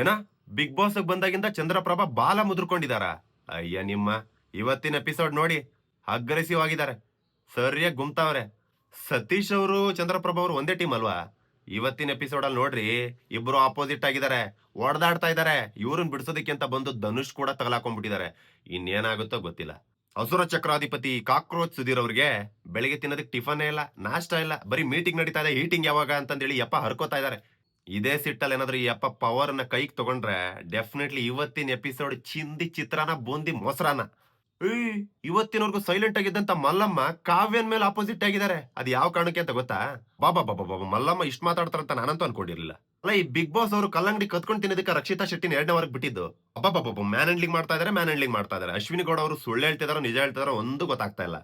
ಏನ? Big boss ಬಂದಾಗಿಂದ ಚಂದ್ರಪ್ರಭಾ ಬಾಲ ಮುದ್ರಕೊಂಡಿದಾರ. ಅಯ್ಯ ನಿಮ್ಮ ಇವತ್ತಿನ ಎಪಿಸೋಡ್ ನೋಡಿ ಅಗ್ರೆಸಿವ್ ಆಗಿದ್ದಾರೆ ಸರಿಯಾಗಿ ಗುಮ್ತಾವ್ರೆ. ಸತೀಶ್ ಅವರು, ಚಂದ್ರಪ್ರಭಾ ಅವರು ಒಂದೇ ಟೀಮ್ ಅಲ್ವಾ? ಇವತ್ತಿನ ಎಪಿಸೋಡ್ ಅಲ್ಲಿ ನೋಡ್ರಿ, ಇಬ್ರು ಆಪೋಸಿಟ್ ಆಗಿದ್ದಾರೆ. ಓಡದಾಡ್ತಾ ಇದ್ದಾರೆ. ಇವ್ರನ್ನ ಬಿಡಿಸೋದಕ್ಕೆ ಅಂತ ಬಂದು ಧನುಷ್ ಕೂಡ ತಗಲಾಕೊಂಡ್ಬಿಟ್ಟಿದ್ದಾರೆ. ಇನ್ನೇನಾಗುತ್ತೋ ಗೊತ್ತಿಲ್ಲ. ಹಸುರ ಚಕ್ರಾಧಿಪತಿ ಕಾಕ್ರೋಚ್ ಸುಧೀರ್ ಅವ್ರಿಗೆ ಬೆಳಿಗ್ಗೆ ತಿನ್ನೋದಕ್ಕೆ ಟಿಫನ್ ಇಲ್ಲ, ನಾಷ್ಟ ಇಲ್ಲ. ಬರೀ ಮೀಟಿಂಗ್ ನಡೀತಾ ಇದೆ ಈಟಿಂಗ್ ಯಾವಾಗ ಅಂತಂದೇಳಿ ಯಪ್ಪ ಹರ್ಕೋತಾ ಇದ್ದಾರೆ. ಇದೇ ಸಿಟ್ಟಲ್ಲಿ ಏನಾದ್ರು ಈ ಅಪ್ಪ ಪವರ್ನ ಕೈಗೆ ತಗೊಂಡ್ರೆ ಡೆಫಿನೆಟ್ಲಿ ಇವತ್ತಿನ ಎಪಿಸೋಡ್ ಚಿಂದಿ ಚಿತ್ರಾನ, ಬೂಂದಿ ಮೊಸರಾನ. ಇವತ್ತಿನವರೆಗೂ ಸೈಲೆಂಟ್ ಆಗಿದ್ದಂತ ಮಲ್ಲಮ್ಮ ಕಾವ್ಯನ್ ಮೇಲೆ ಆಪೋಸಿಟ್ ಆಗಿದ್ದಾರೆ. ಅದು ಯಾವ ಕಾರಣಕ್ಕೆ ಅಂತ ಗೊತ್ತಾ? ಬಾಬಾ ಬಾಬಾ ಬಾಬಾ ಮಲ್ಲಮ್ಮ ಇಷ್ಟು ಮಾತಾಡ್ತಾರಂತ ನಾನಂತೂ ಅನ್ಕೊಂಡಿರ್ಲಿಲ್ಲ. ಅಲ್ಲ, ಈ ಬಿಗ್ ಬಾಸ್ ಅವರು ಕಲ್ಲಂಗಡಿ ಕತ್ಕೊಂಡು ತಿನ್ನೋದಕ್ಕೆ ರಕ್ಷಿತಾ ಶೆಟ್ಟಿನ ಎರಡನೇ ವರ್ಗ ಬಿಟ್ಟಿದ್ದು. ಅಬ್ಬಬ್ಬಬ್ಬ ಮ್ಯಾನ್ ಹ್ಯಾಂಡ್ಲಿಂಗ್ ಮಾಡ್ತಾ ಇದಾರೆ ಮ್ಯಾನ್ ಹ್ಯಾಂಡ್ಲಿಂಗ್ ಮಾಡ್ತಾ ಇದಾರೆ. ಅಶ್ವಿನಿ ಗೌಡ ಅವರು ಸುಳ್ಳು ಹೇಳ್ತಿದಾರೋ, ನಿಜ ಹೇಳ್ತಿದಾರೋ, ಒಂದು ಗೊತ್ತಾಗ್ತಾ ಇಲ್ಲ.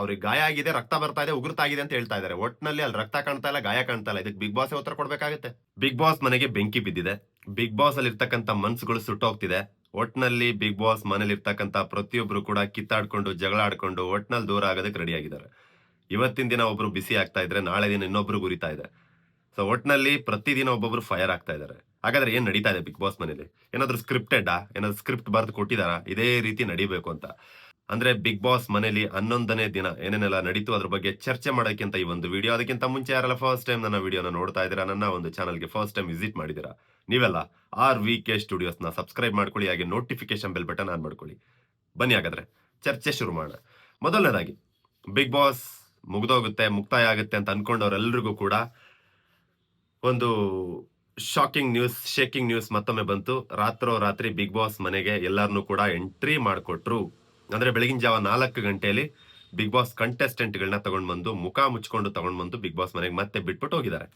ಅವ್ರಿಗೆ ಗಾಯ ಆಗಿದೆ, ರಕ್ತ ಬರ್ತಾ ಇದೆ ಉಗ್ರತಾಗಿದೆ ಅಂತ ಹೇಳ್ತಾ ಇದ್ದಾರೆ. ಒಟ್ನಲ್ಲಿ ಅಲ್ಲಿ ರಕ್ತ ಕಾಣ್ತಾ ಇಲ್ಲ, ಗಾಯ ಕಾಣ್ತಾ ಇಲ್ಲ. ಇದಕ್ಕೆ ಬಿಗ್ ಬಾಸ್ ಉತ್ತರ ಕೊಡ್ಬೇಕಾಗುತ್ತೆ. ಬಿಗ್ ಬಾಸ್ ಮನೆಗೆ ಬೆಂಕಿ ಬಿದ್ದಿದೆ. ಬಿಗ್ ಬಾಸ್ ಅಲ್ಲಿ ಇರ್ತಕ್ಕಂಥ ಮನ್ಸುಗಳು ಸುಟ್ಟೋಗ್ತಿದೆ. ಒಟ್ನಲ್ಲಿ ಬಿಗ್ ಬಾಸ್ ಮನೇಲಿ ಇರ್ತಕ್ಕಂಥ ಪ್ರತಿಯೊಬ್ರು ಕೂಡ ಕಿತ್ತಾಡ್ಕೊಂಡು, ಜಗಳ ಆಡ್ಕೊಂಡು, ಒಟ್ನಲ್ಲಿ ದೂರ ಆಗೋದಕ್ಕೆ ರೆಡಿ ಆಗಿದ್ದಾರೆ. ಇವತ್ತಿನ ದಿನ ಒಬ್ರು ಬಿಸಿ ಆಗ್ತಾ ಇದ್ರೆ ನಾಳೆ ದಿನ ಇನ್ನೊಬ್ರು ಗುರಿತಾ ಇದೆ. ಸೊ ಒಟ್ನಲ್ಲಿ ಪ್ರತಿದಿನ ಒಬ್ಬೊಬ್ರು ಫೈರ್ ಆಗ್ತಾ ಇದ್ದಾರೆ. ಹಾಗಾದ್ರೆ ಏನ್ ನಡೀತಾ ಇದೆ ಬಿಗ್ ಬಾಸ್ ಮನೇಲಿ? ಏನಾದ್ರು ಸ್ಕ್ರಿಪ್ಟೆಡ್ ಏನಾದ್ರು ಸ್ಕ್ರಿಪ್ಟ್ ಬರೆದು ಕೊಟ್ಟಿದಾರಾ ಇದೇ ರೀತಿ ನಡಿಬೇಕು ಅಂತ. ಅಂದ್ರೆ ಬಿಗ್ ಬಾಸ್ ಮನೇಲಿ ಹನ್ನೊಂದನೇ ದಿನ ಏನೇನೆಲ್ಲ ನಡೀತು ಅದ್ರ ಬಗ್ಗೆ ಚರ್ಚೆ ಮಾಡೋಕ್ಕಿಂತ ಈ ಒಂದು ವಿಡಿಯೋ ಅದಕ್ಕಿಂತ ಮುಂಚೆ ಯಾರೆಲ್ಲ ಫಸ್ಟ್ ಟೈಮ್ ನನ್ನ ವಿಡಿಯೋನ ನೋಡ್ತಾ ಇದ್ದೀರಾ, ನನ್ನ ಒಂದು ಚಾನಲ್ಗೆ ಫಸ್ಟ್ ಟೈಮ್ ವಿಸಿಟ್ ಮಾಡಿದ್ದೀರಾ, ನೀವೆಲ್ಲ ಆರ್ ವಿ ಕೆ ಸ್ಟುಡಿಯೋಸ್ನ ಸಬ್ಸ್ಕ್ರೈಬ್ ಮಾಡ್ಕೊಳ್ಳಿ, ಹಾಗೆ ನೋಟಿಫಿಕೇಶನ್ ಬೆಲ್ ಬಟನ್ ಆನ್ ಮಾಡ್ಕೊಳ್ಳಿ. ಬನ್ನಿ ಹಾಗಾದ್ರೆ, ಚರ್ಚೆ ಶುರು ಮಾಡೋಣ. ಮೊದಲನೇದಾಗಿ ಬಿಗ್ ಬಾಸ್ ಮುಗ್ದೋಗುತ್ತೆ, ಮುಕ್ತಾಯ ಆಗುತ್ತೆ ಅಂತ ಅನ್ಕೊಂಡವ್ರೆಲ್ರಿಗೂ ಕೂಡ ಒಂದು ಶಾಕಿಂಗ್ ನ್ಯೂಸ್ ಶೇಕಿಂಗ್ ನ್ಯೂಸ್ ಮತ್ತೊಮ್ಮೆ ಬಂತು. ರಾತ್ರೋ ರಾತ್ರಿ ಬಿಗ್ ಬಾಸ್ ಮನೆಗೆ ಎಲ್ಲರನ್ನೂ ಕೂಡ ಎಂಟ್ರಿ ಮಾಡಿಕೊಟ್ರು. ಅಂದ್ರೆ ಬೆಳಗಿನ ಜಾವ ನಾಲ್ಕು ಗಂಟೆಯಲ್ಲಿ ಬಿಗ್ ಬಾಸ್ ಕಂಟೆಸ್ಟೆಂಟ್ಗಳನ್ನ ತಗೊಂಡ್ ಬಂದು ಮುಖ ಮುಚ್ಕೊಂಡು ತಗೊಂಡ್ ಬಂದು ಬಿಗ್ ಬಾಸ್ ಮನೆಗೆ ಮತ್ತೆ ಬಿಟ್ಬಿಟ್ಟು ಹೋಗಿದ್ದಾರೆ.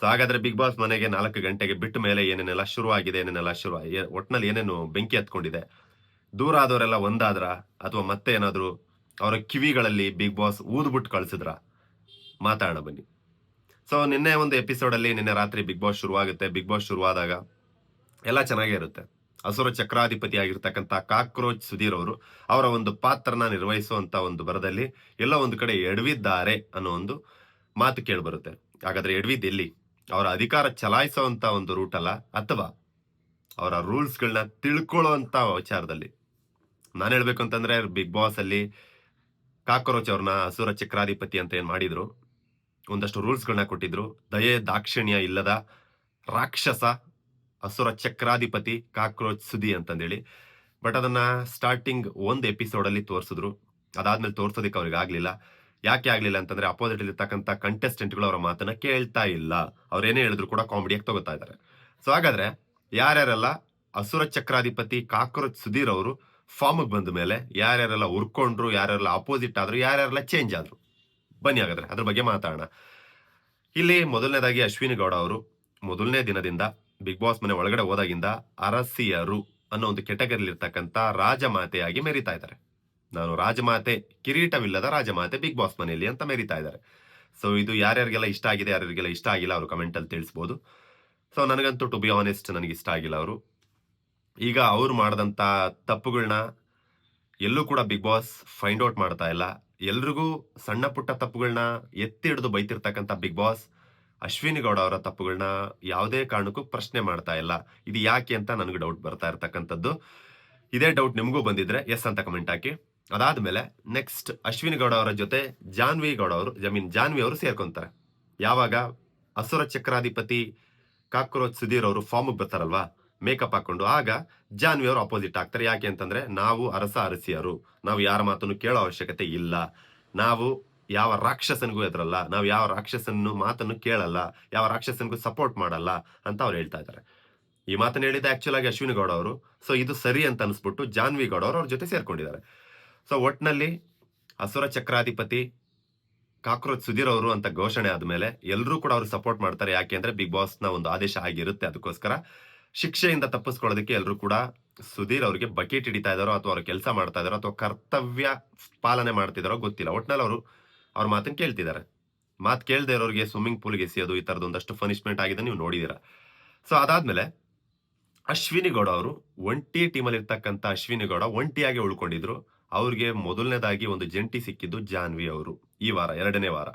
ಸೊ ಹಾಗಾದ್ರೆ ಬಿಗ್ ಬಾಸ್ ಮನೆಗೆ ನಾಲ್ಕು ಗಂಟೆಗೆ ಬಿಟ್ಟ ಮೇಲೆ ಏನೇನೆಲ್ಲ ಶುರು ಆಗಿದೆ ಏನೇನೆಲ್ಲ ಶುರು ಒಟ್ನಲ್ಲಿ ಏನೇನು ಬೆಂಕಿ ಹತ್ಕೊಂಡಿದೆ? ದೂರ ಆದವರೆಲ್ಲ ಒಂದಾದ್ರ? ಅಥವಾ ಮತ್ತೆ ಏನಾದರೂ ಅವರ ಕಿವಿಗಳಲ್ಲಿ ಬಿಗ್ ಬಾಸ್ ಊದ್ಬಿಟ್ಟು ಕಳಿಸಿದ್ರ? ಮಾತಾಡೋಣ ಬನ್ನಿ. ಸೊ ನಿನ್ನೆ ಒಂದು ಎಪಿಸೋಡ್ ಅಲ್ಲಿ ನಿನ್ನೆ ರಾತ್ರಿ ಬಿಗ್ ಬಾಸ್ ಶುರುವಾಗುತ್ತೆ. ಬಿಗ್ ಬಾಸ್ ಶುರುವಾದಾಗ ಎಲ್ಲ ಚೆನ್ನಾಗೇ ಇರುತ್ತೆ. ಅಸುರ ಚಕ್ರಾಧಿಪತಿ ಆಗಿರ್ತಕ್ಕಂಥ ಕಾಕ್ರೋಚ್ ಸುಧೀರ್ ಅವರು ಅವರ ಒಂದು ಪಾತ್ರನ ನಿರ್ವಹಿಸುವಂಥ ಒಂದು ಬರದಲ್ಲಿ ಎಲ್ಲ ಒಂದು ಕಡೆ ಎಡವಿದ್ದಾರೆ ಅನ್ನೋ ಒಂದು ಮಾತು ಕೇಳಿಬರುತ್ತೆ. ಹಾಗಾದ್ರೆ ಎಡವಿದ್ ಎಲ್ಲಿ ಅವರ ಅಧಿಕಾರ ಚಲಾಯಿಸುವಂತ ಒಂದು ರೂಟ್ ಅಲ್ಲ, ಅಥವಾ ಅವರ ರೂಲ್ಸ್ಗಳನ್ನ ತಿಳ್ಕೊಳ್ಳುವಂತ ವಿಚಾರದಲ್ಲಿ? ನಾನು ಹೇಳಬೇಕು ಅಂತಂದ್ರೆ ಬಿಗ್ ಬಾಸ್ ಅಲ್ಲಿ ಕಾಕ್ರೋಚ್ ಅವ್ರನ್ನ ಅಸುರ ಚಕ್ರಾಧಿಪತಿ ಅಂತ ಏನು ಮಾಡಿದ್ರು? ಒಂದಷ್ಟು ರೂಲ್ಸ್ಗಳನ್ನ ಕೊಟ್ಟಿದ್ರು. ದಯೆ, ದಾಕ್ಷಿಣ್ಯ ಇಲ್ಲದ ರಾಕ್ಷಸ ಅಸುರ ಚಕ್ರಾಧಿಪತಿ ಕಾಕ್ರೋಚ್ ಸುದಿ ಅಂತಂದೇಳಿ. ಬಟ್ ಅದನ್ನ ಸ್ಟಾರ್ಟಿಂಗ್ ಒಂದು ಎಪಿಸೋಡ್ ಅಲ್ಲಿ ತೋರಿಸಿದ್ರು. ಅದಾದ್ಮೇಲೆ ತೋರ್ಸೋದಕ್ಕೆ ಅವ್ರಿಗೆ ಆಗಲಿಲ್ಲ. ಯಾಕೆ ಆಗಲಿಲ್ಲ ಅಂತಂದ್ರೆ ಅಪೋಸಿಟ್ ಇರ್ತಕ್ಕಂಥ ಕಂಟೆಸ್ಟೆಂಟ್ಗಳು ಅವರ ಮಾತನ್ನ ಕೇಳ್ತಾ ಇಲ್ಲ. ಅವ್ರೇನೇ ಹೇಳಿದ್ರು ಕೂಡ ಕಾಮಿಡಿಯಾಗಿ ತಗೋತಾ ಇದ್ದಾರೆ ಸೊ ಹಾಗಾದ್ರೆ ಯಾರ್ಯಾರೆಲ್ಲ ಅಸುರ ಚಕ್ರಾಧಿಪತಿ ಕಾಕ್ರೋಚ್ ಸುಧೀರ್ ಅವರು ಫಾರ್ಮ್ಗೆ ಬಂದ ಮೇಲೆ ಯಾರ್ಯಾರೆಲ್ಲ ಉರ್ಕೊಂಡ್ರು, ಯಾರ್ಯಾರೆಲ್ಲ ಅಪೋಸಿಟ್ ಆದ್ರು, ಯಾರ್ಯಾರೆಲ್ಲ ಚೇಂಜ್ ಆದ್ರು? ಬನ್ನಿ ಹಾಗಾದ್ರೆ ಅದ್ರ ಬಗ್ಗೆ ಮಾತಾಡೋಣ. ಇಲ್ಲಿ ಮೊದಲನೇದಾಗಿ ಅಶ್ವಿನಿ ಗೌಡ ಅವರು ಮೊದಲನೇ ದಿನದಿಂದ ಬಿಗ್ ಬಾಸ್ ಮನೆ ಒಳಗಡೆ ಹೋದಾಗಿಂದ ಅರಸಿಯರು ಅನ್ನೋ ಒಂದು ಕೆಟಗರಿಲಿರ್ತಕ್ಕಂಥ ರಾಜಮಾತೆಯಾಗಿ ಮೆರಿತಾ ಇದ್ದಾರೆ. ನಾನು ರಾಜಮಾತೆ, ಕಿರೀಟವಿಲ್ಲದ ರಾಜಮಾತೆ ಬಿಗ್ ಬಾಸ್ ಮನೆಯಲ್ಲಿ ಅಂತ ಮೆರಿತಾ ಇದ್ದಾರೆ. ಸೊ ಇದು ಯಾರ್ಯಾರಿಗೆಲ್ಲ ಇಷ್ಟ ಆಗಿದೆ, ಯಾರ್ಯಾರಿಗೆಲ್ಲ ಇಷ್ಟ ಆಗಿಲ್ಲ ಅವರು ಕಮೆಂಟಲ್ಲಿ ತಿಳಿಸ್ಬೋದು. ಸೊ ನನಗಂತೂ ಟು ಬಿ ಆನೆಸ್ಟ್ ನನಗೆ ಇಷ್ಟ ಆಗಿಲ್ಲ ಅವರು. ಈಗ ಅವ್ರು ಮಾಡಿದಂಥ ತಪ್ಪುಗಳನ್ನ ಎಲ್ಲೂ ಕೂಡ ಬಿಗ್ ಬಾಸ್ ಫೈಂಡ್ ಔಟ್ ಮಾಡ್ತಾ ಇಲ್ಲ. ಎಲ್ರಿಗೂ ಸಣ್ಣ ಪುಟ್ಟ ತಪ್ಪುಗಳನ್ನ ಎತ್ತಿ ಹಿಡಿದು ಬೈತಿರ್ತಕ್ಕಂಥ ಬಿಗ್ ಬಾಸ್ ಅಶ್ವಿನಿ ಗೌಡ ಅವರ ತಪ್ಪುಗಳನ್ನ ಯಾವುದೇ ಕಾರಣಕ್ಕೂ ಪ್ರಶ್ನೆ ಮಾಡ್ತಾ ಇಲ್ಲ. ಇದು ಯಾಕೆ ಅಂತ ನನಗೆ ಡೌಟ್ ಬರ್ತಾ ಇರ್ತಕ್ಕಂಥದ್ದು. ಇದೇ ಡೌಟ್ ನಿಮಗೂ ಬಂದಿದ್ರೆ ಎಸ್ ಅಂತ ಕಮೆಂಟ್ ಹಾಕಿ. ಅದಾದ್ಮೇಲೆ ನೆಕ್ಸ್ಟ್ ಅಶ್ವಿನಿ ಗೌಡ ಅವರ ಜೊತೆ ಜಾನ್ವಿ ಗೌಡ ಅವರು ಜಮೀನ್ ಜಾನ್ವಿ ಅವರು ಸೇರ್ಕೊಂತಾರೆ. ಯಾವಾಗ ಅಸುರ ಚಕ್ರಾಧಿಪತಿ ಕಾಕ್ರೋಚ್ ಸುಧೀರ್ ಅವರು ಫಾರ್ಮ್ಗೆ ಬರ್ತಾರಲ್ವಾ ಮೇಕಪ್ ಹಾಕೊಂಡು, ಆಗ ಜಾನ್ವಿ ಅವರು ಅಪೋಸಿಟ್ ಆಗ್ತಾರೆ. ಯಾಕೆ ಅಂತಂದ್ರೆ ನಾವು ಅರಸ ಅರಸಿಯರು. ನಾವು ಯಾರ ಮಾತನ್ನು ಕೇಳೋ ಅವಶ್ಯಕತೆ ಇಲ್ಲ. ನಾವು ಯಾವ ರಾಕ್ಷಸನಿಗೂ ಎದ್ರಲ್ಲ ನಾವು ಯಾವ ರಾಕ್ಷಸನ್ನು, ಮಾತನ್ನು ಕೇಳಲ್ಲ, ಯಾವ ರಾಕ್ಷಸನಿಗೂ ಸಪೋರ್ಟ್ ಮಾಡಲ್ಲ ಅಂತ ಅವ್ರು ಹೇಳ್ತಾ ಇದ್ದಾರೆ. ಈ ಮಾತನ್ನು ಹೇಳಿದ ಆಕ್ಚುಲ್ ಆಗಿ ಅಶ್ವಿನಿ ಗೌಡ ಅವರು. ಸೊ ಇದು ಸರಿ ಅಂತ ಅನ್ಸ್ಬಿಟ್ಟು ಜಾನ್ವಿ ಗೌಡ ಅವರು ಅವ್ರ ಜೊತೆ ಸೇರ್ಕೊಂಡಿದ್ದಾರೆ. ಸೊ ಒಟ್ನಲ್ಲಿ ಅಸುರ ಚಕ್ರಾಧಿಪತಿ ಕಾಕ್ರೋಚ್ ಸುಧೀರ್ ಅವರು ಅಂತ ಘೋಷಣೆ ಆದಮೇಲೆ ಎಲ್ಲರೂ ಕೂಡ ಅವ್ರು ಸಪೋರ್ಟ್ ಮಾಡ್ತಾರೆ. ಯಾಕೆಂದ್ರೆ ಬಿಗ್ ಬಾಸ್ನ ಒಂದು ಆದೇಶ ಆಗಿರುತ್ತೆ ಅದಕ್ಕೋಸ್ಕರ. ಶಿಕ್ಷೆಯಿಂದ ತಪ್ಪಿಸ್ಕೊಳ್ಳೋದಕ್ಕೆ ಎಲ್ಲರೂ ಕೂಡ ಸುಧೀರ್ ಅವರಿಗೆ ಬಕೆಟ್ ಹಿಡಿತಾ ಇದಾರೋ ಅಥವಾ ಅವ್ರ ಕೆಲಸ ಮಾಡ್ತಾ ಇದಾರೋ ಅಥವಾ ಕರ್ತವ್ಯ ಪಾಲನೆ ಮಾಡ್ತಿದಾರೋ ಗೊತ್ತಿಲ್ಲ. ಒಟ್ನಲ್ಲಿ ಅವರು ಅವ್ರ ಮಾತನ್ನ ಕೇಳ್ತಿದ್ದಾರೆ ಮಾತು ಕೇಳದೆ ಇರೋರಿಗೆ ಸ್ವಿಮ್ಮಿಂಗ್ ಪೂಲ್ಗೆ ಎಸೆಯೋದು ಈ ತರದ್ದು ಒಂದಷ್ಟು ಪನಿಷ್ಮೆಂಟ್ ಆಗಿದೆ ನೀವು ನೋಡಿದೀರಾ. ಸೊ ಅದಾದ್ಮೇಲೆ ಅಶ್ವಿನಿ ಗೌಡ ಅವರು ಒಂಟಿ ಟೀಮಲ್ಲಿ ಇರ್ತಕ್ಕಂಥ ಅಶ್ವಿನಿ ಗೌಡ ಒಂಟಿಯಾಗಿ ಉಳ್ಕೊಂಡಿದ್ರು. ಅವ್ರಿಗೆ ಮೊದಲನೇದಾಗಿ ಒಂದು ಜಂಟಿ ಸಿಕ್ಕಿದ್ದು ಜಾನ್ವಿ ಅವರು ಈ ವಾರ, ಎರಡನೇ ವಾರ.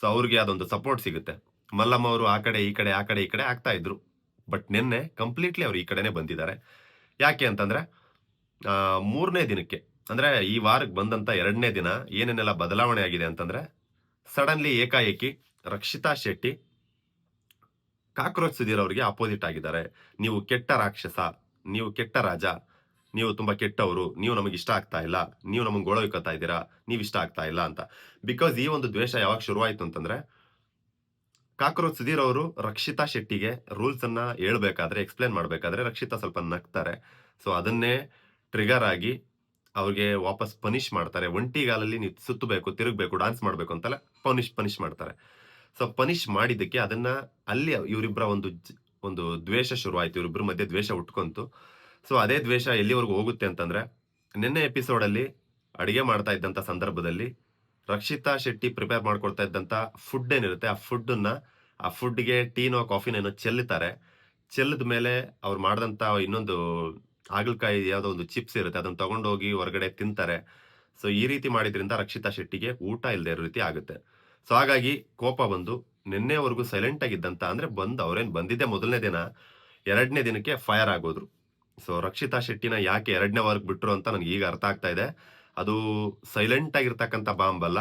ಸೊ ಅವ್ರಿಗೆ ಅದೊಂದು ಸಪೋರ್ಟ್ ಸಿಗುತ್ತೆ. ಮಲ್ಲಮ್ಮ ಅವರು ಆ ಕಡೆ, ಈ ಕಡೆ, ಆ ಕಡೆ, ಈ ಕಡೆ ಆಗ್ತಾ ಇದ್ರು. ಬಟ್ ನಿನ್ನೆ ಕಂಪ್ಲೀಟ್ಲಿ ಅವ್ರು ಈ ಕಡೆನೆ ಬಂದಿದ್ದಾರೆ. ಯಾಕೆ ಅಂತಂದ್ರೆ ಮೂರನೇ ದಿನಕ್ಕೆ ಅಂದ್ರೆ ಈ ವಾರಕ್ಕೆ ಬಂದಂತ ಎರಡನೇ ದಿನ ಏನೇನೆಲ್ಲ ಬದಲಾವಣೆ ಆಗಿದೆ ಅಂತಂದ್ರೆ ಸಡನ್ಲಿ ಏಕಾಏಕಿ ರಕ್ಷಿತಾ ಶೆಟ್ಟಿ ಕಾಕ್ರೋಚ್ ಸುಧೀರ್ ಅವರಿಗೆ ಅಪೋಸಿಟ್ ಆಗಿದ್ದಾರೆ. ನೀವು ಕೆಟ್ಟ ರಾಕ್ಷಸ, ನೀವು ಕೆಟ್ಟ ರಾಜ, ನೀವು ತುಂಬಾ ಕೆಟ್ಟವರು, ನೀವು ನಮಗೆ ಇಷ್ಟ ಆಗ್ತಾ ಇಲ್ಲ, ನೀವು ನಮಗೆ ಗೋಳೊಯ್ಕೋತಾ ಇದ್ದೀರಾ, ನೀವು ಇಷ್ಟ ಆಗ್ತಾ ಇಲ್ಲ ಅಂತ. ಬಿಕಾಸ್ ಈ ಒಂದು ದ್ವೇಷ ಯಾವಾಗ ಶುರುವಾಯಿತು ಅಂತಂದ್ರೆ ಕಾಕ್ರೋಚ್ ಸುಧೀರ್ ಅವರು ರಕ್ಷಿತಾ ಶೆಟ್ಟಿಗೆ ರೂಲ್ಸ್ ಅನ್ನ ಹೇಳ್ಬೇಕಾದ್ರೆ ಎಕ್ಸ್ಪ್ಲೇನ್ ಮಾಡಬೇಕಾದ್ರೆ ರಕ್ಷಿತಾ ಸ್ವಲ್ಪ ನಗ್ತಾರೆ. ಸೊ ಅದನ್ನೇ ಟ್ರಿಗರ್ ಆಗಿ ಅವ್ರಿಗೆ ವಾಪಸ್ ಪನಿಷ್ ಮಾಡ್ತಾರೆ. ಒಂಟಿಗಾಲಲ್ಲಿ ನೀವು ಸುತ್ತಬೇಕು, ತಿರುಗಬೇಕು ಡಾನ್ಸ್ ಮಾಡಬೇಕು ಅಂತೆಲ್ಲ ಪನಿಷ್ ಪನಿಷ್ ಮಾಡ್ತಾರೆ. ಸೊ ಪನಿಷ್ ಮಾಡಿದ್ದಕ್ಕೆ ಅದನ್ನ ಅಲ್ಲಿ ಇವರಿಬ್ಬರ ಒಂದು ಒಂದು ದ್ವೇಷ ಶುರುವಾಯಿತು. ಇವರಿಬ್ಬರ ಮಧ್ಯೆ ದ್ವೇಷ ಉಟ್ಕೊಂತು. ಸೊ ಅದೇ ದ್ವೇಷ ಎಲ್ಲಿವರೆಗೂ ಹೋಗುತ್ತೆ ಅಂತಂದ್ರೆ, ನಿನ್ನೆ ಎಪಿಸೋಡ್ ಅಲ್ಲಿ ಅಡಿಗೆ ಮಾಡ್ತಾ ಇದ್ದಂತ ಸಂದರ್ಭದಲ್ಲಿ ರಕ್ಷಿತಾ ಶೆಟ್ಟಿ ಪ್ರಿಪೇರ್ ಮಾಡ್ಕೊಳ್ತಾ ಇದ್ದಂತ ಫುಡ್ ಏನಿರುತ್ತೆ, ಆ ಫುಡ್ ಅನ್ನ ಆ ಫುಡ್ಗೆ ಟೀನೋ ಕಾಫಿನೇನೋ ಚೆಲ್ಲುತ್ತಾರೆ ಚೆಲ್ಲದ ಮೇಲೆ ಅವ್ರು ಮಾಡಿದಂಥ ಇನ್ನೊಂದು ಹಾಗಲಕಾಯಿ ಯಾವುದೋ ಒಂದು ಚಿಪ್ಸ್ ಇರುತ್ತೆ, ಅದನ್ನು ತಗೊಂಡೋಗಿ ಹೊರಗಡೆ ತಿಂತಾರೆ. ಸೊ, ಈ ರೀತಿ ಮಾಡಿದ್ರಿಂದ ರಕ್ಷಿತಾ ಶೆಟ್ಟಿಗೆ ಊಟ ಇಲ್ಲದೆ ಇರೋ ರೀತಿ ಆಗುತ್ತೆ. ಸೊ, ಹಾಗಾಗಿ ಕೋಪ ಬಂದು ನಿನ್ನೆವರೆಗೂ ಸೈಲೆಂಟ್ ಆಗಿದ್ದಂತ ಅಂದ್ರೆ ಬಂದು, ಅವ್ರೇನ್ ಬಂದಿದ್ದೆ ಮೊದಲನೇ ದಿನ, ಎರಡನೇ ದಿನಕ್ಕೆ ಫೈರ್ ಆಗೋದ್ರು. ಸೊ, ರಕ್ಷಿತಾ ಶೆಟ್ಟಿನ ಯಾಕೆ ಎರಡನೇ ವಾರಕ್ಕೆ ಬಿಟ್ರು ಅಂತ ನನಗೆ ಈಗ ಅರ್ಥ ಆಗ್ತಾ ಇದೆ. ಅದು ಸೈಲೆಂಟ್ ಆಗಿರ್ತಕ್ಕಂಥ ಬಾಂಬ್ ಅಲ್ಲ,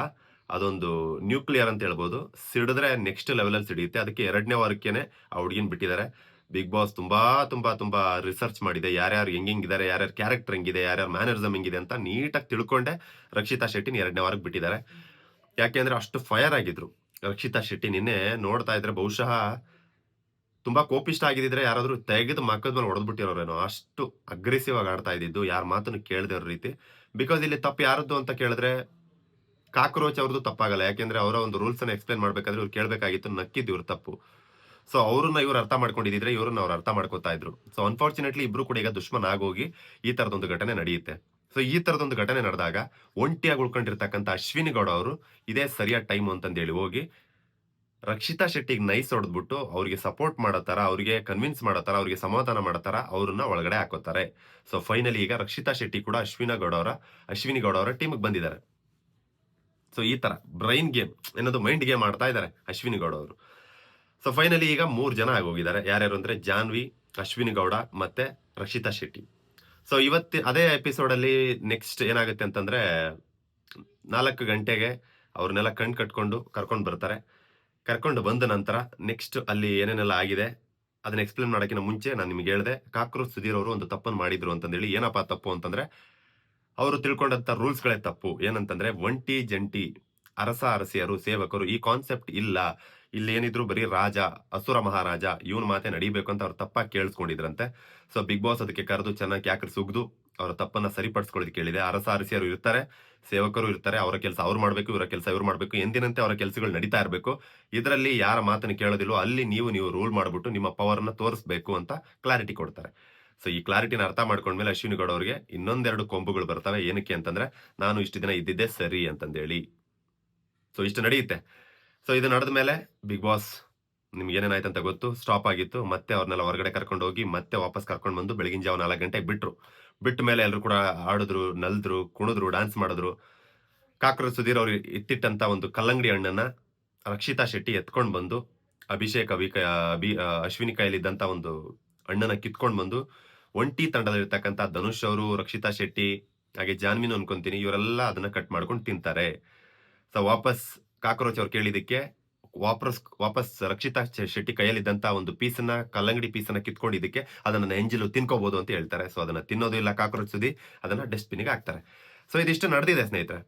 ಅದೊಂದು ನ್ಯೂಕ್ಲಿಯರ್ ಅಂತ ಹೇಳ್ಬೋದು. ಸಿಡಿದ್ರೆ ನೆಕ್ಸ್ಟ್ ಲೆವೆಲಲ್ಲಿ ಸಿಡಿಯುತ್ತೆ. ಅದಕ್ಕೆ ಎರಡನೇ ವಾರಕ್ಕೇನೆ ಆ ಹುಡುಗಿನ ಬಿಟ್ಟಿದ್ದಾರೆ. ಬಿಗ್ ಬಾಸ್ ತುಂಬಾ ತುಂಬಾ ತುಂಬಾ ರಿಸರ್ಚ್ ಮಾಡಿದೆ. ಯಾರ್ಯಾರು ಹೆಂಗಿದ್ದಾರೆ ಯಾರ್ಯಾರು ಕ್ಯಾರೆಕ್ಟರ್ ಹೆಂಗಿದೆ ಯಾರ್ಯಾರು ಮ್ಯಾನರಿಸಮ್ ಹೆಂಗಿದೆ ಅಂತ ನೀಟಾಗಿ ತಿಳ್ಕೊಂಡೆ. ರಕ್ಷಿತಾ ಶೆಟ್ಟಿನ ಎರಡನೇ ವಾರಕ್ಕೆ ಬಿಟ್ಟಿದ್ದಾರೆ. ಯಾಕೆಂದ್ರೆ ಅಷ್ಟು ಫೈರ್ ಆಗಿದ್ರು. ರಕ್ಷಿತಾ ಶೆಟ್ಟಿ ನಿನ್ನೆ ನೋಡ್ತಾ ಇದ್ರೆ ಬಹುಶಃ ತುಂಬಾ ಕೋಪಿಷ್ಟ ಆಗಿದ್ರೆ ಯಾರಾದ್ರೂ ತೆಗೆದು ಮಕ್ಕದ ಮೇಲೆ ಹೊಡೆದ್ಬಿಟ್ಟಿರೋರೇನೋ. ಅಷ್ಟು ಅಗ್ರೆಸಿವ್ ಆಗಿ ಆಡ್ತಾ ಇದ್ದಿದ್ದು, ಯಾರ ಮಾತನ್ನು ಕೇಳದೆ ರೀತಿ. ಬಿಕಾಸ್ ಇಲ್ಲಿ ತಪ್ಪು ಯಾರದ್ದು ಅಂತ ಕೇಳಿದ್ರೆ ಕಾಕ್ರೋಚ್ ಅವ್ರದ್ದು ತಪ್ಪಾಗಲ್ಲ. ಯಾಕೆಂದ್ರೆ ಅವರ ಒಂದು ರೂಲ್ಸ್ ಅನ್ನ ಎಕ್ಸ್ಪ್ಲೇನ್ ಮಾಡ್ಬೇಕಾದ್ರೆ ಇವ್ರು ಕೇಳಬೇಕಾಗಿತ್ತು, ನಕ್ಕಿದ್ದು ಇವ್ರ ತಪ್ಪು. ಸೊ ಅವ್ರನ್ನ ಇವ್ರು ಅರ್ಥ ಮಾಡ್ಕೊಂಡಿದ್ರೆ ಇವ್ರನ್ನ ಅವ್ರು ಅರ್ಥ ಮಾಡ್ಕೊತಾ ಇದ್ರು. ಸೊ ಅನ್ಫಾರ್ಚುನೇಟ್ಲಿ ಇಬ್ರು ಕೂಡ ಈಗ ದುಶ್ಮನ್ ಆಗೋಗಿ ಈ ತರದೊಂದು ಘಟನೆ ನಡೆಯುತ್ತೆ. ಸೊ ಈ ತರದೊಂದು ಘಟನೆ ನಡೆದಾಗ ಒಂಟಿಯಾಗಿ ಉಳ್ಕೊಂಡಿರ್ತಕ್ಕಂಥ ಅಶ್ವಿನಿ ಗೌಡ ಅವರು ಇದೇ ಸರಿಯಾದ ಟೈಮ್ ಅಂತಂದೇಳಿ ಹೋಗಿ ರಕ್ಷಿತಾ ಶೆಟ್ಟಿಗೆ ನೈಸ್ ಹೊಡೆದ್ಬಿಟ್ಟು ಅವ್ರಿಗೆ ಸಪೋರ್ಟ್ ಮಾಡೋ ಥರ ಅವ್ರಿಗೆ ಕನ್ವಿನ್ಸ್ ಮಾಡೋ ಥರ ಅವ್ರಿಗೆ ಸಮಾಧಾನ ಮಾಡೋ ಥರ ಅವ್ರನ್ನ ಒಳಗಡೆ ಹಾಕೋತಾರೆ. ಸೊ ಫೈನಲಿ ಈಗ ರಕ್ಷಿತಾ ಶೆಟ್ಟಿ ಕೂಡ ಅಶ್ವಿನ ಗೌಡ ಅವರ, ಅಶ್ವಿನಿ ಗೌಡ ಅವರ ಟೀಮ್ಗೆ ಬಂದಿದ್ದಾರೆ. ಸೊ ಈ ತರ ಬ್ರೈನ್ ಗೇಮ್ ಏನದು ಮೈಂಡ್ ಗೇಮ್ ಆಡ್ತಾ ಇದ್ದಾರೆ ಅಶ್ವಿನಿ ಗೌಡ ಅವರು. ಸೊ ಫೈನಲಿ ಈಗ ಮೂರು ಜನ ಆಗೋಗಿದ್ದಾರೆ. ಯಾರ್ಯಾರು ಅಂದ್ರೆ ಜಾನ್ವಿ, ಅಶ್ವಿನಿ ಗೌಡ ಮತ್ತೆ ರಕ್ಷಿತಾ ಶೆಟ್ಟಿ. ಸೊ ಇವತ್ತು ಅದೇ ಎಪಿಸೋಡ್ ಅಲ್ಲಿ ನೆಕ್ಸ್ಟ್ ಏನಾಗುತ್ತೆ ಅಂತಂದ್ರೆ ನಾಲ್ಕು ಗಂಟೆಗೆ ಅವ್ರನ್ನೆಲ್ಲ ಕಣ್ ಕಟ್ಕೊಂಡು ಕರ್ಕೊಂಡು ಬರ್ತಾರೆ. ಕರ್ಕೊಂಡು ಬಂದ ನಂತರ ನೆಕ್ಸ್ಟ್ ಅಲ್ಲಿ ಏನೇನೆಲ್ಲ ಆಗಿದೆ ಅದನ್ನ ಎಕ್ಸ್ಪ್ಲೇನ್ ಮಾಡೋಕ್ಕಿಂತ ಮುಂಚೆ ನಾನು ನಿಮ್ಗೆ ಹೇಳಿದೆ, ಕಾಕ್ರೋಚ್ ಸುಧೀರ್ ಅವರು ಒಂದು ತಪ್ಪನ್ನು ಮಾಡಿದ್ರು ಅಂತಂದೇಳಿ ಏನಪ್ಪಾ ತಪ್ಪು ಅಂತಂದ್ರೆ ಅವರು ತಿಳ್ಕೊಂಡಂತ ರೂಲ್ಸ್ಗಳೇ ತಪ್ಪು. ಏನಂತಂದ್ರೆ ಒಂಟಿ ಜಂಟಿ ಅರಸ ಅರಸಿಯರು, ಸೇವಕರು ಈ ಕಾನ್ಸೆಪ್ಟ್ ಇಲ್ಲ. ಇಲ್ಲಿ ಏನಿದ್ರು ಬರೀ ರಾಜ, ಅಸುರ ಮಹಾರಾಜ, ಇವನ್ ಮಾತೆ ನಡಿಬೇಕು ಅಂತ ಅವ್ರು ತಪ್ಪಾಗಿ ಕೇಳಿಸ್ಕೊಂಡಿದ್ರಂತೆ. ಸೊ ಬಿಗ್ ಬಾಸ್ ಅದಕ್ಕೆ ಕರೆದು ಚೆನ್ನಾಗಿ ಯಾಕೆ ಸುಗ್ದು? ಅವರ ತಪ್ಪನ್ನ ಸರಿಪಡಿಸ್ಕೊಳ್ಳೋದಕ್ಕೆ ಕೇಳಿದೆ. ಅರಸ ಅರಸಿಯರು ಇರ್ತಾರೆ, ಸೇವಕರು ಇರ್ತಾರೆ, ಅವರ ಕೆಲಸ ಅವ್ರು ಮಾಡಬೇಕು, ಇವರ ಕೆಲಸ ಇವ್ರು ಮಾಡಬೇಕು. ಎಂದಿನಂತೆ ಅವರ ಕೆಲಸಗಳು ನಡೀತಾ ಇರಬೇಕು. ಇದರಲ್ಲಿ ಯಾರ ಮಾತನ್ನು ಕೇಳೋದಿಲ್ಲೋ ಅಲ್ಲಿ ನೀವು ನೀವು ರೂಲ್ ಮಾಡ್ಬಿಟ್ಟು ನಿಮ್ಮ ಪವರ್ ಅನ್ನ ತೋರಿಸ್ಬೇಕು ಅಂತ ಕ್ಲಾರಿಟಿ ಕೊಡ್ತಾರೆ. ಸೊ ಈ ಕ್ಲಾರಿಟಿನ ಅರ್ಥ ಮಾಡ್ಕೊಂಡ್ಮೇಲೆ ಅಶ್ವಿನಿ ಗೌಡ ಅವರಿಗೆ ಇನ್ನೊಂದೆರಡು ಕೊಂಬುಗಳು ಬರ್ತವೆ. ಏನಕ್ಕೆ ಅಂತಂದ್ರೆ, ನಾನು ಇಷ್ಟು ದಿನ ಇದ್ದಿದ್ದೆ ಸರಿ ಅಂತಂದೇಳಿ. ಸೊ ಇಷ್ಟು ನಡೆಯುತ್ತೆ. ಸೊ ಇದು ನಡೆದ ಮೇಲೆ ಬಿಗ್ ಬಾಸ್ ನಿಮ್ಗೆ ಏನೇನಾಯ್ತು ಅಂತ ಗೊತ್ತು. ಸ್ಟಾಪ್ ಆಗಿತ್ತು. ಮತ್ತೆ ಅವ್ರನ್ನೆಲ್ಲ ಹೊರಗಡೆ ಕರ್ಕೊಂಡು ಹೋಗಿ ಮತ್ತೆ ವಾಪಸ್ ಕರ್ಕೊಂಡು ಬಂದು ಬೆಳಗಿನ ಜಾವ ನಾಲ್ಕು ಗಂಟೆಗೆ ಬಿಟ್ರು. ಬಿಟ್ಟ ಮೇಲೆ ಎಲ್ಲರೂ ಕೂಡ ಆಡಿದ್ರು, ನಲ್ದ್ರು, ಕುಣಿದ್ರು ಡ್ಯಾನ್ಸ್ ಮಾಡಿದ್ರು. ಕಾಕ್ರ ಸುಧೀರ್ ಅವ್ರು ಇತ್ತಿಟ್ಟಂತ ಒಂದು ಕಲ್ಲಂಗಡಿ ಹಣ್ಣನ್ನ ರಕ್ಷಿತಾ ಶೆಟ್ಟಿ ಎತ್ಕೊಂಡು ಬಂದು, ಅಭಿಷೇಕ್, ಅಭಿ ಅಭಿ ಅಶ್ವಿನಿ ಕೈಯಲ್ಲಿದ್ದಂಥ ಒಂದು ಹಣ್ಣನ್ನ ಕಿತ್ಕೊಂಡು ಬಂದು, ಒಂಟಿ ತಂಡದಲ್ಲಿರ್ತಕ್ಕಂಥ ಧನುಷ್ ಅವರು, ರಕ್ಷಿತಾ ಶೆಟ್ಟಿ, ಹಾಗೆ ಜಾನ್ವಿನ್ ಅನ್ಕೊಂತೀನಿ, ಇವರೆಲ್ಲ ಅದನ್ನ ಕಟ್ ಮಾಡ್ಕೊಂಡು ತಿಂತಾರೆ. ಸೊ ವಾಪಸ್ ಕಾಕ್ರೋಚ್ ಅವ್ರು ಕೇಳಿದಕ್ಕೆ ವಾಪಸ್ ವಾಪಸ್ ರಕ್ಷಿತಾ ಶೆಟ್ಟಿ ಕೈಯಲ್ಲಿದ್ದಂತ ಒಂದು ಪೀಸನ್ನ, ಕಲ್ಲಂಗಡಿ ಪೀಸನ್ನ ಕಿತ್ಕೊಂಡಿದ್ದಕ್ಕೆ ಅದನ್ನ ಎಂಜಿಲು ತಿನ್ಕೋಬಹುದು ಅಂತ ಹೇಳ್ತಾರೆ. ಸೊ ಅದನ್ನ ತಿನ್ನೋದು ಇಲ್ಲ ಕಾಕ್ರೋಚ್ ಸುದಿ, ಅದನ್ನ ಡಸ್ಟ್ಬಿನ್ಗೆ ಹಾಕ್ತಾರೆ. ಸೊ ಇದಿಷ್ಟು ನಡೆದಿದೆ ಸ್ನೇಹಿತರೆ.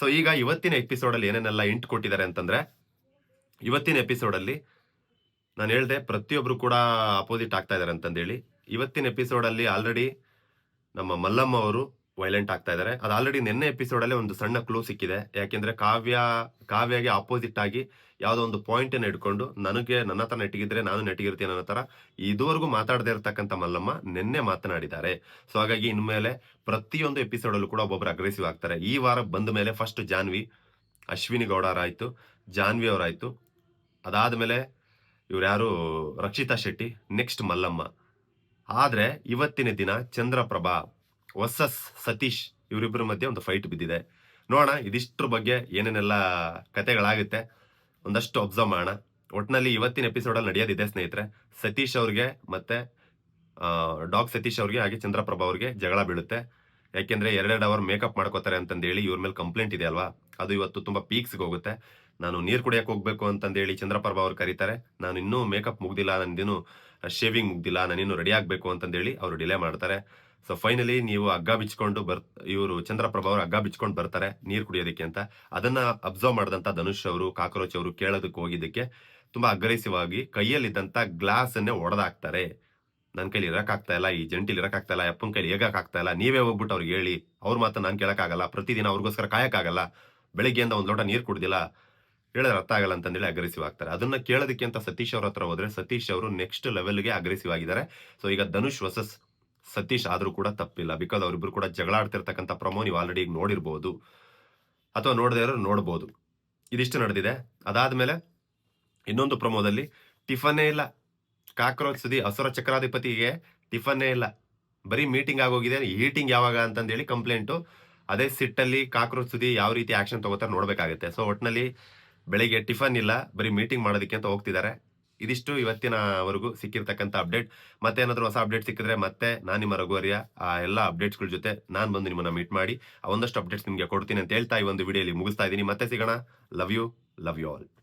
ಸೊ ಈಗ ಇವತ್ತಿನ ಎಪಿಸೋಡ್ ಅಲ್ಲಿ ಏನೇನೆಲ್ಲ ಇಂಟ್ ಕೊಟ್ಟಿದ್ದಾರೆ ಅಂತಂದ್ರೆ, ಇವತ್ತಿನ ಎಪಿಸೋಡ್ ಅಲ್ಲಿ ನಾನು ಹೇಳಿದೆ ಪ್ರತಿಯೊಬ್ರು ಕೂಡ ಅಪೋಸಿಟ್ ಆಗ್ತಾ ಇದಾರೆ ಅಂತಂದೇಳಿ. ಇವತ್ತಿನ ಎಪಿಸೋಡ್ ಅಲ್ಲಿ ಆಲ್ರೆಡಿ ನಮ್ಮ ಮಲ್ಲಮ್ಮ ಅವರು ವೈಲೆಂಟ್ ಆಗ್ತಾ ಇದ್ದಾರೆ ಅದು ಆಲ್ರೆಡಿ ನಿನ್ನೆ ಎಪಿಸೋಡ್ ಅಲ್ಲಿ ಒಂದು ಸಣ್ಣ ಕ್ಲೂ ಸಿಕ್ಕಿದೆ. ಯಾಕೆಂದ್ರೆ ಕಾವ್ಯ, ಕಾವ್ಯಗೆ ಆಪೋಸಿಟ್ ಆಗಿ ಯಾವುದೋ ಒಂದು ಪಾಯಿಂಟ್ ಅನ್ನು ಇಟ್ಕೊಂಡು ನನಗೆ ನನ್ನ ಹತ್ರ ನೆಟ್ಟಿಗಿದ್ರೆ ನಾನು ನೆಟ್ಟಿಗಿರ್ತೀನಿ ಅನ್ನೋ ತರ ಇದುವರೆಗೂ ಮಾತಾಡದೇ ಇರತಕ್ಕಂಥ ಮಲ್ಲಮ್ಮ ನಿನ್ನೆ ಮಾತನಾಡಿದ್ದಾರೆ. ಸೊ ಹಾಗಾಗಿ ಇನ್ಮೇಲೆ ಪ್ರತಿಯೊಂದು ಎಪಿಸೋಡ್ ಅಲ್ಲೂ ಕೂಡ ಒಬ್ಬೊಬ್ರು ಅಗ್ರೆಸಿವ್ ಆಗ್ತಾರೆ. ಈ ವಾರ ಬಂದ ಮೇಲೆ ಫಸ್ಟ್ ಜಾನ್ವಿ, ಅಶ್ವಿನಿ ಗೌಡರಾಯ್ತು, ಜಾನ್ವಿ ಅವರಾಯ್ತು. ಅದಾದ್ಮೇಲೆ ಇವ್ರು ಯಾರು? ರಕ್ಷಿತಾ ಶೆಟ್ಟಿ ನೆಕ್ಸ್ಟ್ ಮಲ್ಲಮ್ಮ. ಆದ್ರೆ ಇವತ್ತಿನ ದಿನ ಚಂದ್ರಪ್ರಭಾ ವರ್ಸಸ್ ಸತೀಶ್ ಇವರಿಬ್ಬರ ಮಧ್ಯೆ ಒಂದು ಫೈಟ್ ಬಿದ್ದಿದೆ. ನೋಡೋಣ, ಇದಿಷ್ಟ್ರ ಬಗ್ಗೆ ಏನೇನೆಲ್ಲ ಕತೆಗಳಾಗುತ್ತೆ, ಒಂದಷ್ಟು ಅಬ್ಸರ್ವ್ ಮಾಡೋಣ. ಒಟ್ನಲ್ಲಿ ಇವತ್ತಿನ ಎಪಿಸೋಡಲ್ಲಿ ನಡೆಯೋದಿದೆ ಸ್ನೇಹಿತರೆ. ಸತೀಶ್ ಅವ್ರಿಗೆ ಮತ್ತೆ ಡಾಗ್ ಸತೀಶ್ ಅವ್ರಿಗೆ ಹಾಗೆ ಚಂದ್ರಪ್ರಭಾ ಅವ್ರಿಗೆ ಜಗಳ ಬೀಳುತ್ತೆ. ಯಾಕೆಂದ್ರೆ ಎರಡೆರಡು ಅವರ್ ಮೇಕಪ್ ಮಾಡ್ಕೋತಾರೆ ಅಂತಂದೇಳಿ ಇವ್ರ ಮೇಲೆ ಕಂಪ್ಲೇಂಟ್ ಇದೆ ಅಲ್ವಾ? ಅದು ಇವತ್ತು ತುಂಬಾ ಪೀಕ್ಸ್ಗೆ ಹೋಗುತ್ತೆ. ನಾನು ನೀರು ಕುಡಿಯಕ್ಕೆ ಹೋಗ್ಬೇಕು ಅಂತಂದೇಳಿ ಚಂದ್ರಪ್ರಭಾ ಅವ್ರು ಕರೀತಾರೆ. ನಾನು ಇನ್ನೂ ಮೇಕಪ್ ಮುಗ್ದಿಲ್ಲ, ನಂದಿನ್ನು ಶೇವಿಂಗ್ ಮುಗ್ದಿಲ್ಲ, ನಾನಿನ್ನೂ ರೆಡಿ ಆಗಬೇಕು ಅಂತಂದೇಳಿ ಅವರು ಡಿಲೇ ಮಾಡ್ತಾರೆ. ಸೊ ಫೈನಲಿ ನೀವು ಹಗ್ಗ ಬಿಚ್ಕೊಂಡು ಬರ್, ಇವರು ಚಂದ್ರಪ್ರಭಾ ಅವರು ಹಗ್ಗ ಬಿಚ್ಕೊಂಡು ಬರ್ತಾರೆ, ನೀರು ಕುಡಿಯೋದಕ್ಕೆ ಅಂತ. ಅದನ್ನ ಅಬ್ಸರ್ವ್ ಮಾಡಿದಂತ ಧನುಷ್ ಅವರು, ಕಾಕ್ರೋಚ್ ಅವರು ಕೇಳೋದಕ್ಕೆ ಹೋಗಿದ್ದಕ್ಕೆ ತುಂಬಾ ಅಗ್ರೆಸಿವ್ ಆಗಿ ಕೈಯಲ್ಲಿದ್ದಂತ ಗ್ಲಾಸ್ ಅನ್ನೇ ಒಡೆದಾಕ್ತಾರೆ. ನನ್ನ ಕೈಲಿ ಇರಕ್ಕಾಗ್ತಾ ಇಲ್ಲ, ಈ ಜಂಟಿಲಿ ಇರಕ್ಕಾಗ್ತಾ ಇಲ್ಲ, ಅಪ್ಪನ ಕೈಲಿ ಹೇಗಕ್ಕಾಗ್ತಾ ಇಲ್ಲ, ನೀವೇ ಹೋಗ್ಬಿಟ್ಟು ಅವ್ರಿಗೆ ಹೇಳಿ. ಅವ್ರ ಮಾತ್ರ ನಾನು ಕೇಳಕ್ಕಾಗಲ್ಲ, ಪ್ರತಿದಿನ ಅವ್ರಿಗೋಸ್ಕರ ಕಾಯಕ್ಕಾಗಲ್ಲ. ಬೆಳಿಗ್ಗೆಯಿಂದ ಒಂದು ಲೋಟ ನೀರು ಕುಡ್ದಿಲ್ಲ. ಹೇಳಿದ್ರೆ ಅರ್ಥ ಆಗಲ್ಲ ಅಂತಂದೇಳಿ ಅಗ್ರೆಸಿವ್ ಆಗ್ತಾರೆ. ಅದನ್ನ ಕೇಳೋದಕ್ಕೆ ಅಂತ ಸತೀಶ್ ಅವ್ರ ಹತ್ರ ಹೋದ್ರೆ ಸತೀಶ್ ಅವರು ನೆಕ್ಸ್ಟ್ ಲೆವೆಲ್ಗೆ ಅಗ್ರೆಸಿವ್ ಆಗಿದ್ದಾರೆ. ಸೊ ಈಗ ಧನುಷ್ ವರ್ಸಸ್ ಸತೀಶ್ ಆದ್ರೂ ಕೂಡ ತಪ್ಪಿಲ್ಲ. ಬಿಕಾಸ್ ಅವರಿಬ್ಬರು ಕೂಡ ಜಗಳ ಆಡ್ತಿರ್ತಕ್ಕಂಥ ಪ್ರಮೋ ನೀವು ಆಲ್ರೆಡಿ ಈಗ ನೋಡಿರ್ಬೋದು. ಅಥವಾ ನೋಡದೇ ಇರೋರು ನೋಡ್ಬೋದು. ಇದಿಷ್ಟು ನಡೆದಿದೆ. ಅದಾದ್ಮೇಲೆ ಇನ್ನೊಂದು ಪ್ರಮೋದಲ್ಲಿ ಟಿಫನ್ನೇ ಇಲ್ಲ. ಕಾಕ್ರೋಚ್ ಸುದಿ ಹಸುರ ಚಕ್ರಾಧಿಪತಿಗೆ ಟಿಫನ್ನೇ ಇಲ್ಲ. ಬರೀ ಮೀಟಿಂಗ್ ಆಗೋಗಿದೆ. ಹೀಟಿಂಗ್ ಯಾವಾಗ ಅಂತಂದೇಳಿ ಕಂಪ್ಲೇಂಟು ಅದೇ ಸಿಟ್ಟಲ್ಲಿ ಕಾಕ್ರೋಚ್ ಸುದಿ ಯಾವ ರೀತಿ ಆ್ಯಕ್ಷನ್ ತೊಗೋತಾರೆ ನೋಡಬೇಕಾಗುತ್ತೆ. ಸೊ ಒಟ್ಟಿನಲ್ಲಿ ಬೆಳಿಗ್ಗೆ ಟಿಫನ್ ಇಲ್ಲ. ಬರೀ ಮೀಟಿಂಗ್ ಮಾಡೋದಕ್ಕೆ ಅಂತ ಹೋಗ್ತಿದ್ದಾರೆ. ಇದಿಷ್ಟು ಇವತ್ತಿನವರೆಗೂ ಸಿಕ್ಕಿರ್ತಕ್ಕಂಥ ಅಪ್ಡೇಟ್ ಮತ್ತೆ ಏನಾದರೂ ಹೊಸ ಅಪ್ಡೇಟ್ ಸಿಕ್ಕಿದ್ರೆ ಮತ್ತೆ ನಾನು ನಿಮ್ಮ ರಘುವರ್ಯ. ಆ ಎಲ್ಲ ಅಪ್ಡೇಟ್ಸ್ಗಳ ಜೊತೆ ನಾನು ಬಂದು ನಿಮ್ಮನ್ನ ಮೀಟ್ ಮಾಡಿ. ಆ ಒಂದಷ್ಟು ಅಪ್ಡೇಟ್ಸ್ ನಿಮಗೆ ಕೊಡ್ತೀನಿ ಅಂತ ಹೇಳ್ತಾ ಈ ಒಂದು ವಿಡಿಯೋಲಿ ಮುಗಿಸ್ತಾ ಇದ್ದೀನಿ. ಮತ್ತೆ ಸಿಗೋಣ. Love you love you all